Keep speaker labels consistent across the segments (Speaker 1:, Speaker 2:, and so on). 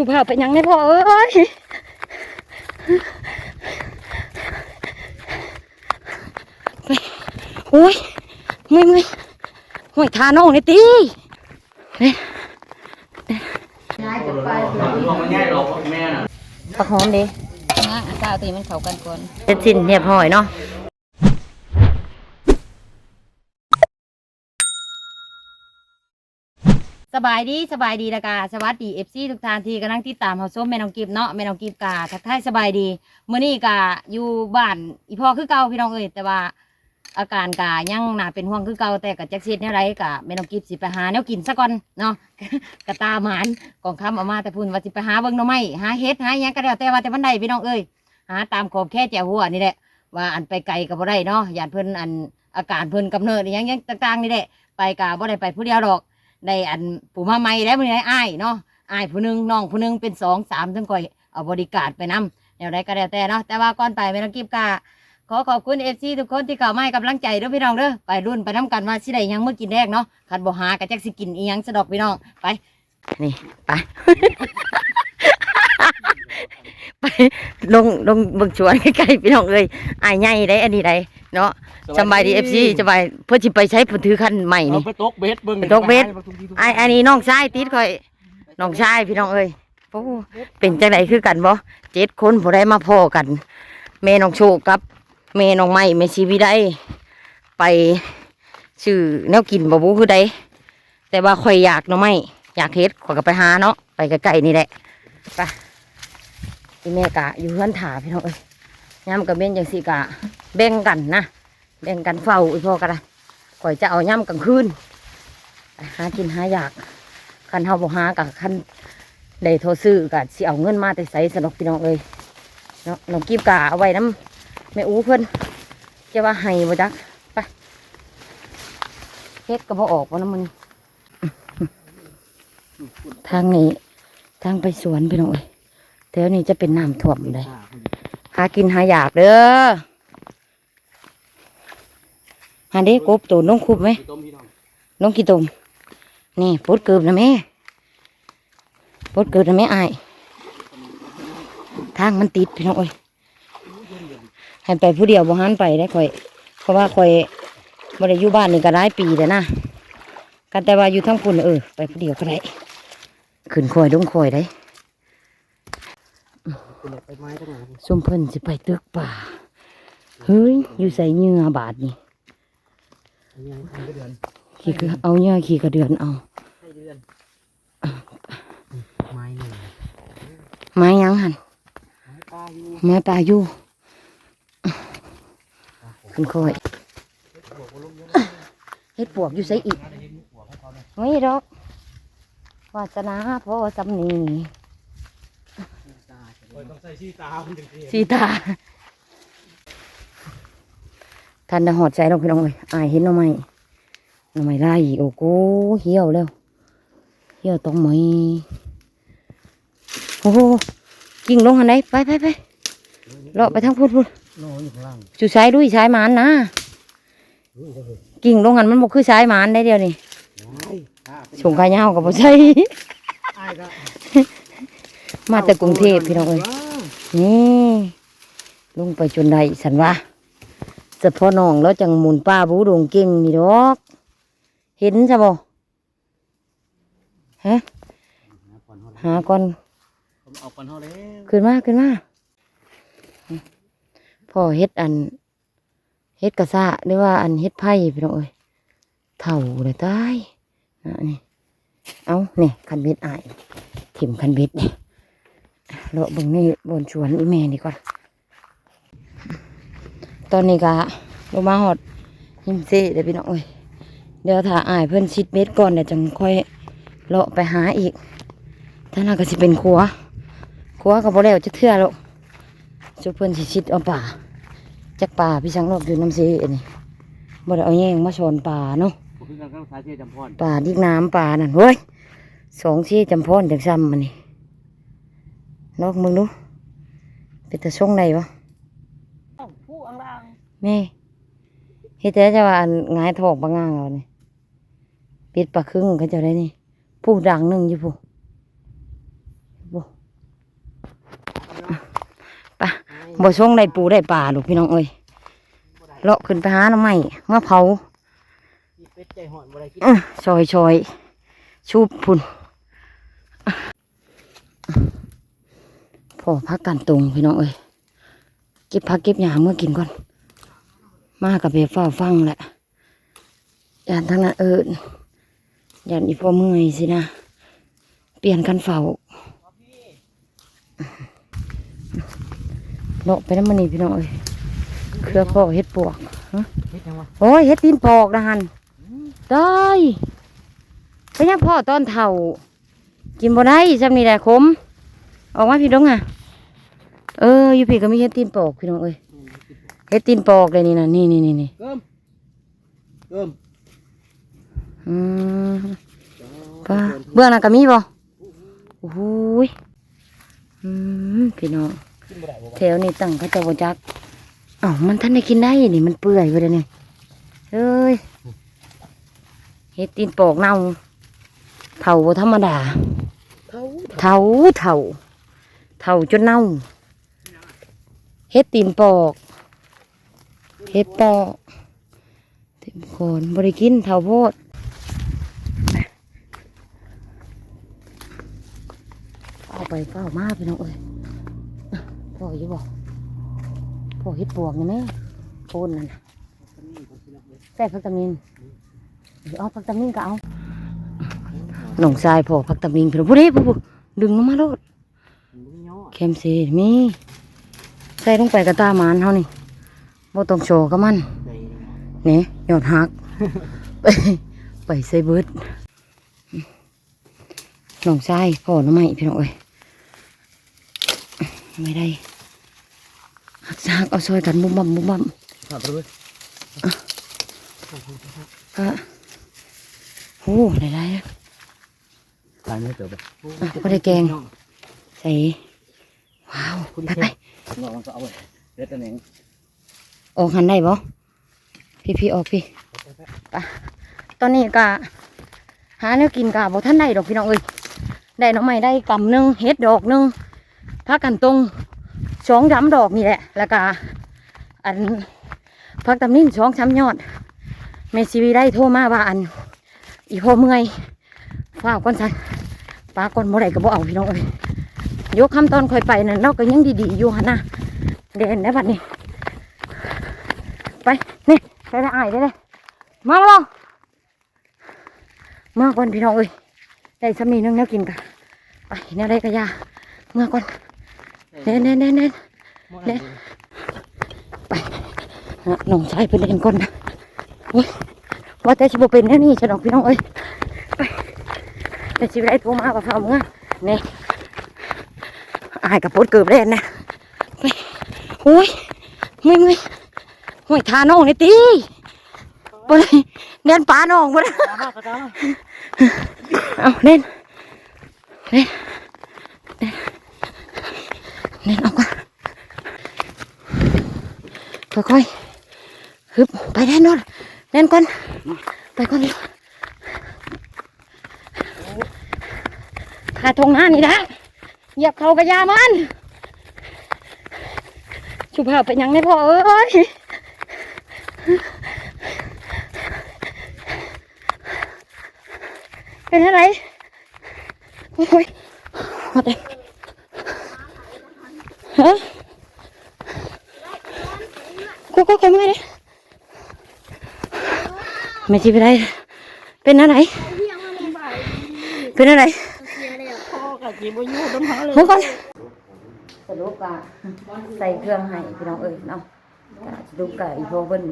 Speaker 1: สุภาพเป็นยังไงพ่อเอ้ยโอ้ยเมื่อยเมื่อยห่วยทาน้องนี่ตีเนี่ย
Speaker 2: ลงมาง่ายหรอกแม่น่ะ
Speaker 1: ผักหอมดิ
Speaker 3: นะอาตาตีมันเข้ากันก่อน
Speaker 1: เสร็จสิ้นเรียบร้อยเนาะ สบายดีสบายดีละกาสวัสดีเอฟซีทุกท่านที่กำลังติดตามเฮาส้มแม่น้องกิฟเนาะแม่น้องกิฟกาทักทายสบายดีเมื่อนี้กาอยู่บ้านอีพ่อคือเก่าพี่น้องเอ้ยแต่ว่าอาการกายังน่าเป็นห่วงคือเก่าแต่กับแจักเช็ดแนวไรกะแม่น้องกิฟสิไปหาแนวกินซะก่อนเนาะกะตาหมานกองคำเอามาแต่พุ่นว่าสิไปหาเบิ่งหน่อไม้หาเฮ็ดหาหยังก็แล้วแต่ว่าแต่วันใดพี่น้องเอ้ยหาตามขอบแค่แจ๋วหัวนี่แหละว่าอันไปไกลกับบ่ได้เนาะญาติเพิ่นอันอาการเพิ่นกำเนิดอหยังยังต่างๆนี่แหละไปกะบ่ได้ไปผู้เดียวดอก ได้อันผู้มาใหม่แล้วมื้อนี้ได้อ้ายเนาะอ้ายผู้หนึงน้องผู้หนึงเป็นสองสามจังก่อยเอาบริการไปนํแนวใดก็แล้วแต่เนาะแต่ว่าก่อนไปแม่ต้องกิบกาขอขอบคุณ FC ทุกคนที่เข้ามาให้กำลังใจเด้อพี่น้องเด้อไปรุ่นไปนํกันว่าสิได้หยังมื้อกินแรกเนาะคันบ่หาก็จักสิกินอีหยังสะดอกพี่น้องไปนี่ไป ไปลงลงเบิ่งสวนใกล้ๆพี่น้องเอ้ยอ้ายใหญ่ได้อันนี้ได้เนาะสบายดีเอฟซีสบายเพื่อจิไปใช้ผลถือคันใหม่
Speaker 2: เอา
Speaker 1: นี่
Speaker 2: ไปตกเบสเบิ่ง
Speaker 1: ไปตกเบ็ดไออันนี้น้องชายติดคอยน้องชายพี่น้องเอ้ยโอ้เป็นจังไดคือกันบ่เจ็ดคนบ่ได้มาพอกันแม่น้องโชคกับแม่น้องไม้แม่ชีวิได้ไปซื้อแนวกินบ่บูคือใดแต่ว่าข่อยอยากเนาะไม่อยากเฮ็ดข่อยก็ไปหาเนาะไปใกล้ๆนี่แหละไป พี่แม่กะอยู่เฮือนถาพี่น้องเอ้ยยามกับเบนจังสี่กะแบ่งกันนะแบ่งกันเฝ้าอีพ่อก็ได้ข่อยจะเอาย่ำกลางคืนหากินหาอยากคันเฮาบ่หากับคันได้โทรซื้อกับสิเอาเงินมาแต่ใส่สนอกพี่น้องเอ้ยเนาะน้องกีบกาเอาไว้น้ำแม่อู้เพิ่นจะว่าให้บ่จักไปเฮ็ดก็บ่ออกว่าน้ำมันทางนี้ทางไปสวนพี่น้องเอ้ย แถวนี้จะเป็นน้ำท่วมเลยหากินหาอยากเด้อหาเด้กบตัวน้องคุบไหม
Speaker 2: ต้มพี่น้อง
Speaker 1: น้องกี่ตุ่มนี่ปดเกือบนะแม่ปดเกือบนะแม่อายทางมันติดพี่น้องเอ้ยให้ไปผู้เดียวบ่หันไปได้ค่อย เพราะว่าค่อยบ่ได้อยู่บ้านนี่ก็หลายปีแล้วนะกันแต่ว่าอยู่ทั้งพุ่นเออ ไปผู้เดียวก็ได้ขึ้นคอยลงคอยได้
Speaker 2: ไปไม้ตั้งนาน
Speaker 1: ส้มเพิ่นสิไปตึกป่า เฮ้ย อยู่ใส่เหงื่อบาดนี่
Speaker 2: ยังทำก็เดือน
Speaker 1: ขี่กระเอาเหงื่อขี่กระเดือนเอา
Speaker 2: ให้เดือนไม้หนึ่ง
Speaker 1: ไม้ยังหัน
Speaker 2: ไม้ปลาอยู่
Speaker 1: แม่ปลาอยู่ขึ้นคอยเฮ็ดปวกอยู่ใส่อีกไม่ดอกวาสนาพ่อสำนี
Speaker 2: ต้องใส่ชีตามันถึง
Speaker 1: สีตาทันได้หอดใจลงพี่น้องเลยอายเห็นหน่อไม้หน่อไม้ไล่โอ้โหเหี่ยวแล้ว เหี่ยวตรงไหมโอ้โหกิ่งลงหันไหนไปไปไปเลาะไปทางพูดพูด
Speaker 2: นอนอยู่ข้างล่าง
Speaker 1: จูใช้ด้วยใช้หมานนะกิ่งลงหันมันบอกคือใช้หมานได้เดียวนี่ส่งขายเงากับบ่ใช่
Speaker 2: ไอ้ก็
Speaker 1: มาแต่กรุงเทพพี่น้องเอ้ยนี่ลงไปจนได้สันว่าเฉพาะน้องแล้วจังหมุนป้าบูดงเก่งนี่ดอก เห็นใช่บ่ฮะหาก่อน
Speaker 2: ผมเอาปันเท่าแล้ว
Speaker 1: ขึ้นมาขึ้นมาพ่อเฮ็ดอันเฮ็ดกระซะหรือว่าอันเฮ็ดไผ่พี่น้องเอ้ยเท่าเลยตายนะนี่เอาเนี่ยคันเบ็ดอายถิ่มคันเบ็ดเนี่ย เลาะเบิ่งนี่บนสวนอีแม่นี่ก่อน ตอนนี้ก็ลงมาหอดหิมเซ่เดี๋ยวพี่น้องเอ้ยเดี๋ยวถ้าอายเพิ่นชิดเบ็ดก่อนเดี๋ยวจังค่อยเลาะไปหาอีกถ้าน่าก็สิเป็นครัวขัวกับบ่แล้วจะเทื่อแล้วจุเพิ่นสิชิดเอาป่าจักป่าพี่สังรอบอยู่น้ำซีอันนี้บ่ได้เอาแยงมาชนป่าเนาะ
Speaker 2: ผมเพิ่งกันข้างซ้ายเจ๊จำพร
Speaker 1: ป่าดิกน้ำป่านั่นเฮ้ยสองชี้จำพอนจากซ้ำมันนี่ นอกมึงดูเป็นตะช่งไหนวะ
Speaker 2: ผู้อังลาง
Speaker 1: แม่เฮ็ดแต่จะว่าอันหงายทอกบางงางเอานี่ปิดปลาครึ่งเขาเจะได้นี่ผู้ดังหนึ่งอยู่ผู้บ่ไปบ่ช่วงได้ปูได้ปลาลูกพี่น้องเอ้ยเลาะขึ้นไปหาหน้ำไม้มาเผา
Speaker 2: ที่เป็ดใจหอนบ่ได้กิน
Speaker 1: อื้อซอยซอยชูบพุ่น พอพักกันตรงพี่น้องเอ้ยเก็บพักเก็บหยาเมื่อกินก่อน มากับเบเฝ้าฟังแหละยานทั้งนั้นเอิญยานอีพ่อเมื่อยสินะเปลี่ยนกันเฝ้าเลาะไปน้ำมันนี่พี่น้องเอ้ยเครือพ่อเฮ็ดปวก
Speaker 2: เฮ็ดจังวะ
Speaker 1: โอ้ยเฮ็ดตีนปอกนะฮันได้เป็นยังพ่อตอนเท่า กินบ่ได้จำนี่แหละขม ออกมาพี่ดงอะ เอออยู่พี่ก็มีเฮ็ดตีนปอกพี่น้องเอ้ยเฮ็ดตีนปอกเลยนี่นะนี่นี่นี่นี่
Speaker 2: เกิมเกิม
Speaker 1: อืมป้าเบื้องหน้าก็มีบ่โอ้โหยอืมพี่น้อง
Speaker 2: กินบ่ได้บ่
Speaker 1: แถวนี้ตั้งเขาเจะบ่จักอ้าวมันท่านได้กินได้นี่มันเปื่อยไปเลยนี่เอ้ยเฮ็ดตีนปอกเน่าเท่าบ่ธรรมดา
Speaker 2: เท่า
Speaker 1: เท่า เท่าจนเน่าเฮ็ดตีนปอกเฮ็ดปอกเต็มโคนบริกินเท่าโพดเอาไปเฝ้ามาพี่น้องเอ้ยพ่ออยู่บอกพ่อเฮ็ดปวกนี่แม่โคนนั่นน่ะใส่พักตามินเอาพักตามินก็เอาหนองทรายพ่อพักตามินพี่น้องผู้ใดผู้ดึงลงมาโลด เค็มซีมีใส่ลงไปกระตาหมานเฮานี่บ่ต้องโชว์กับมัน
Speaker 2: ใจ
Speaker 1: นี่ยอดฮัก ไปไปใส่เบิดน้องชายพ่อหน้องใหม่พี่น้องเอ้ยไม่ได้หักซากเอาซอยกันบุ้มบั่มบุ้มบั่ม
Speaker 2: ครับไปเลย
Speaker 1: ก็โอ้ได้ได้อะ
Speaker 2: ตายไม่เติบไป
Speaker 1: อะบ่ได้แกงใส่ ว้าวไปไป
Speaker 2: น้องมันก็เอาไปเด็ดตัวเอง
Speaker 1: ออกหันได้บ่พี่พี่ออกพี่ไปตอนนี้ก็หาแนวกินกะบ่ท่านได้ดอกพี่น้องเอ้ยได้หน้องใหม่ได้กำหนึงเฮ็ดดอกหนึงพักกันตรงสองสามดอกนี่แหละ แล้วก็อันพักตำนินสองสามยอดเมซีวีได้โทรมาว่าอัน อีพ่อเมื่อยฝ้าวก่อนสันปลาก่อนบ่ได้ก็บ่เอาพี่น้องเอ้ย ยกคำตอนค่อยไปนั่นเราก็ยังดีๆอยู่หั่นน่ะเด่นได้บัดนี้ ไป นี่ไปละอายได้เลยมาแล้วบ่มาก่อนพี่น้องเอ้ยได้สามีนึงแล้วกินกันไปเนี่ยได้กระยาเมื่อก่อนเน่นเน่นเน่นเน่น
Speaker 2: เนี่ย
Speaker 1: ไปนะน้องชายเป็นเล่นก่อนนะโอ้ยว่าแต่ชิบเป็นแน่นี่ฉันดอกพี่น้องเอ้ยไปแต่ชิบได้โทรมากับเขาเมื่อนี่อายกับปดเกือบเล่นนะไปโอ้ยเมื่อยเมื่อยห่วยทาน้องนี่ตีบ่ได้เล่นปลาน้องบ่ได้
Speaker 2: ตามมากระตาม
Speaker 1: เอาเล่นเล่นเล่นเล่นเอาก่อนค่อยๆฮึบไปเล่นนอนเล่นก่อนไปก่อนขาทงหน้านี่นะ เหยียบเขากระยามันชุบเผาเป็นหยังไงพ่อเอ้ยเป็นอะไรโอ้ยมาแต่ฮะกูก็คงไม่ได้ไม่ใช่เป็นไรเป็นอะไร เป็นอะไร
Speaker 2: กับจีบอยู่ต้นหาเลย
Speaker 1: เมื่อก่อนสรุปกะใส่เครื่องให้พี่น้องเอ้ยเนาะกะสรุปกะอีโพเบิ้น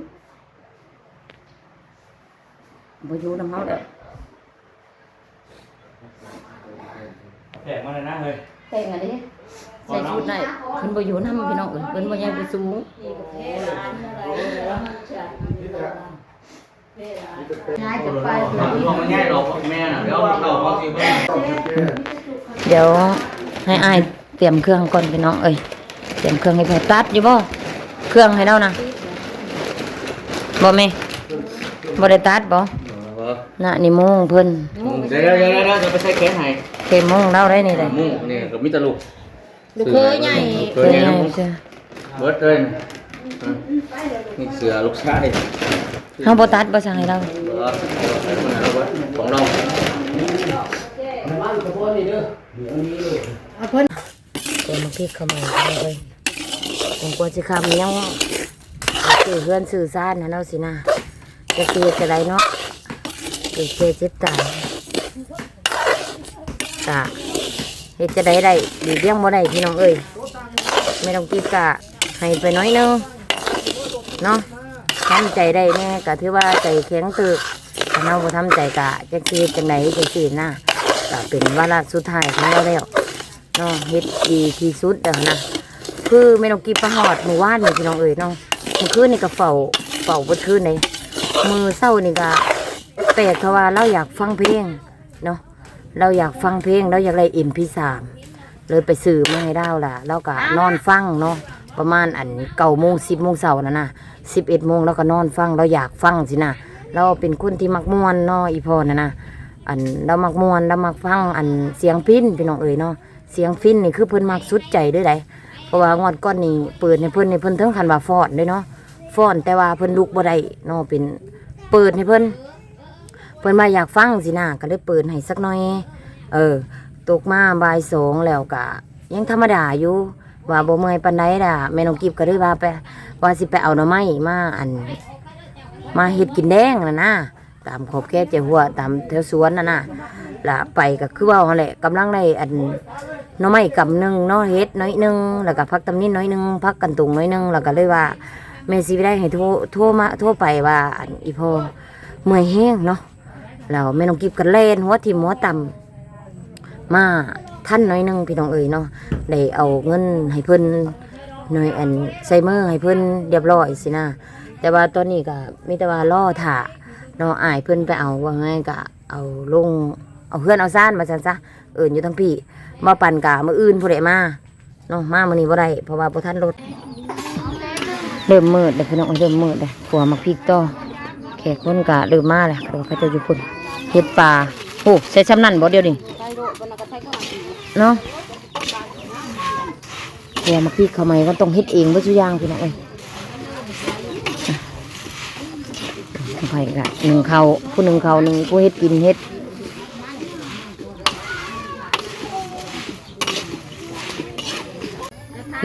Speaker 1: บ่อยู่น้ำเฮาแล้ว
Speaker 2: แขกมาเลยนะเฮ้ย
Speaker 1: แต่งอันนี้ใส่ชุดไหนเพิ่นบ่อยู่นำพี่น้องเอ้ยเพิ่นบ่ยังไปสูงง่ายจะไป
Speaker 2: ลองมาง่ายหรอกแม่น่ะเดี๋ยวเราเขาสิเพิ่น
Speaker 1: เดี๋ยวให้อายเตรียมเครื่องก่อนพี่น้องเอ้ยเตรียมเครื่องให้เพิ่นตัดอยู่บ่เครื่องให้เรานะบ่แม่บ่ได้ตัดบ่น่ะนี่โมงเพิ่น
Speaker 2: เดี๋ยวเดี๋ยวเดี๋ยวจะไปใส่แกงให้
Speaker 1: เต็มห้องเราได้นี่เลย
Speaker 2: มุ่งนี่ก็มีแตลูก
Speaker 1: ลูกเคยใหญ่
Speaker 2: เคยใหญ่เบิร์ดเลยนะนี่เสือลูกชาย
Speaker 1: เฮาบ่ตัดบ่สั่งให้เรา
Speaker 2: เบิร์ดเอาเบิร์ดของเรา
Speaker 1: ตัวมันพริกเข้ามาเลยผมกลัวสิคำยังสื่อเพื่อนสื่อซ่านนะเนาะสินะจะเสียจะไรเนาะเจ็บเจ็บเจ็บตายกะเฮ็ดจะได้ได้ดีเลี้ยงบ่ได้พี่น้องเอ้ยไม่ต้องกินกะให้ไปน้อยนึงเนาะทำใจได้แน่กะถือว่าใจแข็งตึกถ้าเราบ่ทำใจกะจะเสียจังไหนจังสินะ กะเป็นวาระสุดท้ายของเราแล้วเนาะเฮ็ดดีที่สุดเด้อนะคือแม่น้องกีประหอดหมู่ว่านนี่พี่น้องเอ๋ยเนาะมือคืนนี่ก็เฝ้าเฝ้าเมื่อคืนนี่มือเศร้านี่ก็แปลกเพราะว่าเราอยากฟังเพลงเนาะเราอยากฟังเพลงเราอยากได้เอ็มพีสามเลยไปซื้อมาให้เราล่ะเราก็นอนฟังเนาะประมาณอันเก้าโมงสิบโมงเช้านั่นนะสิบเอ็ดโมงเราก็นอนฟังเราอยากฟังสินะเราเป็นคนที่มักม่วนเนาะอีพอนะนะ อันเรามักมวนเรามักฟังอันเสียงพินพี่น้องเอ๋ยเนาะเสียงฟินนี่คือเพิ่นมักสุดใจด้วยไดเพราะว่างวดก้อนนี่เปิดให้เพิ่นในเพิ่นถึงคันว่าฟอนด้วยเนาะฟอนแต่ว่าเพิ่นลุกบ่ได้เนาะเป็นเปิดให้เพิ่นเพิ่นมาอยากฟังสินะก็เลยเปิดให้สักหน่อย เออ ตกมาบ่ายสองแล้วก็ยังธรรมดาอยู่ว่าบ่เมื่อยปานใดล่ะแม่น้องกิฟก็เลยว่าไปว่าสิไปเอาหน่อไม้มาอัน มาเฮ็ดกินแดงน่ะนะ ตามขอบแค่เจ้าหัวตามแถวสวนน่ะนะละไปก็คือว่าหั่นแหละกำลังได้อันน้อไม้กำหนึ่งเนาะเฮ็ดน้อยหนึ่งแล้วก็พักตำนิดน้อยหนึ่งพักกันตุงน้อยหนึ่งแล้วก็เลยว่าแม่สิไปได้ให้โทรโทรมาโทรไปว่าอันอีพอเมื่อยแห้งเนาะแล้วแม่น้องกิบกันเล่นหัวทิมหัวต่ำมาท่านน้อยหนึงพี่น้องเอ๋ยเนาะได้เอาเงินให้เพิ่นหน่อยอันใส่มือให้เพิ่นเรียบร้อยสินะแต่ว่าตอนนี้ก็มีแต่ว่าล่อถ่า เนาะอายเพิ่นไปเอาว่าไงก็เอาลงเอาเพื่อนเอาซ่านมาซั่นซะเอิ้นอยู่ทั้งพี่มาปั่นกะมืออื่นผู้ใดมาเนาะมามื้อนี้บ่ได้เพราะว่าบ่ทันรถเริ่มมืดเลยพี่น้องเริ่มมืดเลยขัวมาพริกต่อแขกคนกะเริ่มมาแล้วเขาเขาจะอยู่พุ่นเฮ็ดปลาโอ้ใช้ชำนั่นบ่เดียวนี่เนาะขัวมาพริกเขาใหม่ก็ต้องเฮ็ดเองบ่ซุอย่างพี่น้องเอ้ยอะ ไปกะหนึ่งเขาผู้หนึ่งเขาหนึ่งผู้เฮ็ดกินเฮ็ด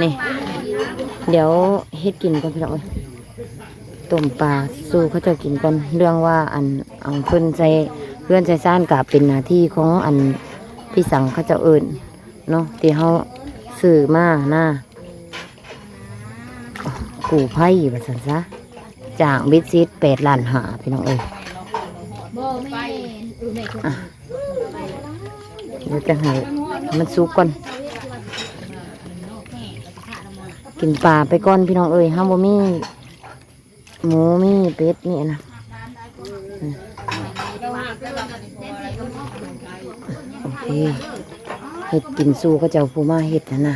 Speaker 1: นี่ เดี๋ยวเฮ็ดกินก่อนพี่น้องเอ้ยต้มปลาสู้เขาจะกินก่อนเรื่องว่าอันเอาเพื่อนใจเพื่อนใจซ่านกับเป็นหน้าที่ของอันพี่สั่งเขาจะเอิญเนาะที่เขาสื่อมาหน้ากูไพ่แบบสันซะ จากบิดซิดแปดล้านหาพี่น้องเอ้ยอะเดี๋ยวจะให้มันสุกก่อน กินปลาไปก่อนพี่น้องเอ้ยห้ามบ่มีหมูมีเป็ดนี่นะอืมโอเคเห็ดกินสู้ก็เจ้าผู้มาเห็ดนะนะ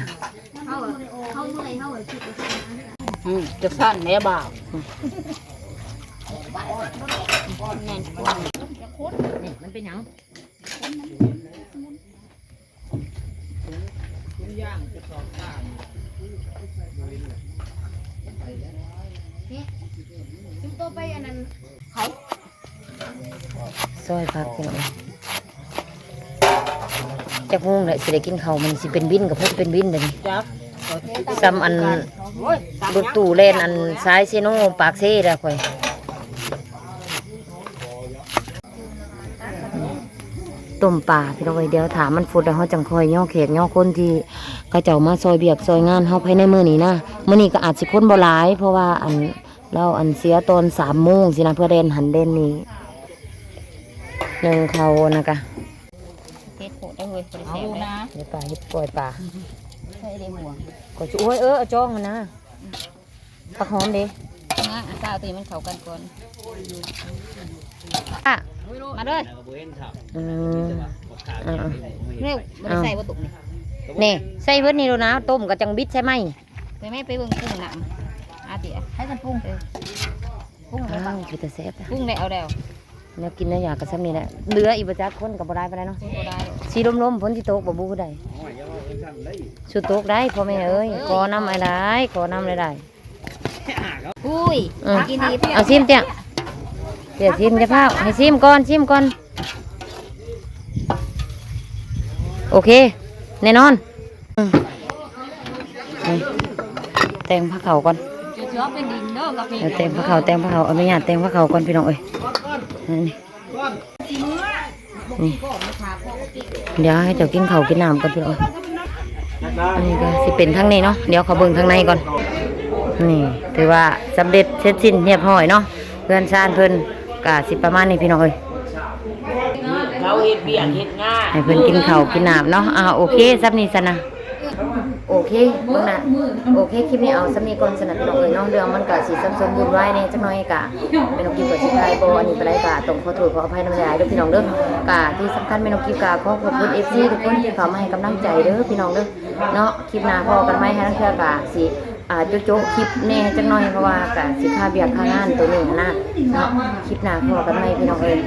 Speaker 3: จะสั้นแม่บ่าว
Speaker 1: นี่มันเป็นหยังซอยพักพี่น้องเอ้ยจักโมงเลยสิได้กินข้าวมันสิเป็นวินกับเพื่อเป็นวินเลยนี่
Speaker 3: จับ
Speaker 1: ซ้ำอันรถตู้เล่นอันซ้ายเซโนปากเซ่ละค่อยต้มปลาพี่น้องเอ้ยเดี๋ยวถามมันฟุดแล้วเขาจังคอยย่อแขกย่อคนที่เขาเจ้ามาซอยเบียกซอยงานเขาภายในมือนี้นะมือนี้ก็อาจสิคนบ่หลาย เพราะว่าอันเราอันเสียตอนสามโมงสินะเพื่อเดนหันเดนนี้หนึ่งเขานะคะ
Speaker 3: เฮ็ดโหดได้เว้ยบ่ได้แซ่บนะ
Speaker 1: เดี๋ยวปลาเฮ็ดปล่อยปลา
Speaker 3: ใช่ได้ห่วง
Speaker 1: ก็ช่วยเออเอาจ้องมันนะผักหอมเด้
Speaker 3: นะอาซาตีมันเข้ากันก่อน
Speaker 1: อะ
Speaker 3: มาเลย
Speaker 1: อืมอ่า
Speaker 3: เร็วบ่ได้ใส่บ่ตุกนี่
Speaker 1: ๆนี่ใส่เพิ่นนี่แล้วนะต้มกับจังบิดใช่ไหม
Speaker 3: ไปแม่ไปเบิ่งกุ้งน้ำอาติให้ฉันปรุงเออปรุงไป
Speaker 1: อ้า
Speaker 3: บ้าง
Speaker 1: วคือแต่แซ่บอะ
Speaker 3: ปรุงได้เอาแล้ว
Speaker 1: แนวกินแนวอยากกับซ้ำนี่แหละเหลืออีกประจักคนกับบ่ได้ไปได้เนาะ
Speaker 3: บ่ได้หรอก
Speaker 1: สีลมๆฝนที่ตกบ่บูได้ สุดตกได้พ่อแม่เอ้ยขอน้ำอะไรได้ขอน้ำอะไรได้
Speaker 3: อุ้ย
Speaker 1: อืม
Speaker 3: กินดีเตี้ย
Speaker 1: เอาซิมเตี้ยเดี๋ยวซิมจะพาให้ซิมก่อนซิมก่อน โอเค แน่นอนอืมนี่แต่งผ้าเขาวก่อน
Speaker 3: จะชอบเป็นดินเด้อกาแฟ
Speaker 1: เดี๋ยวแต่งผ้าเขาวแต่งผ้าเขาวเอาไม่หยาดแต่งผ้าเขาวก่อนพี่น้องเอ้ยนี่นี่เดี๋ยวให้เจ้ากินข้าวกินน้ำก่อนพี่น้องเอ้ยอันนี้ก็สิเป็นทั้งนี้เนาะเดี๋ยวเขาเบิ่งทางในก่อน นี่ ถือว่าสำเร็จเสร็จสิ้นเรียบร้อยเนาะเพื่อนชานเพิ่นกะสิประมาณนี้พี่น้องเอ้ย
Speaker 4: เขาเฮ็ดเบียกเฮ็ดงาน
Speaker 1: ให้เพิ่นกินข้าวกินน้ำเนาะอ่าโอเคซับนี้ซะนะ โอเคเบิ่งนะโอเคคลิปนี้เอาซับนี้ก่อนสนับพี่น้องเอ้ยเนาะเรื่องมันก็สิซับซ้อนวุ่นวายแหน่จักหน่อยกะแม่น้อกิฟก็สิทายโบอันนี้ไปได้กะต้องขอโทษขออภัยน้ำหลายเด้อพี่น้องเด้อกะที่สำคัญแม่น้อกิฟกะขอขอบคุณ FC ทุกคนที่เขามาให้กำลังใจเด้อพี่น้องเด้อเนาะคลิปหน้าพอกันไหมให้นักเทื่อกะสิอ่าโจ๊กๆคลิปแน่จังหน่อยเพราะว่ากะสิค่าเบียร์ค่างานตัวนี้นะเนาะคลิปหน้าพอกันไหมพี่น้องเอ้ย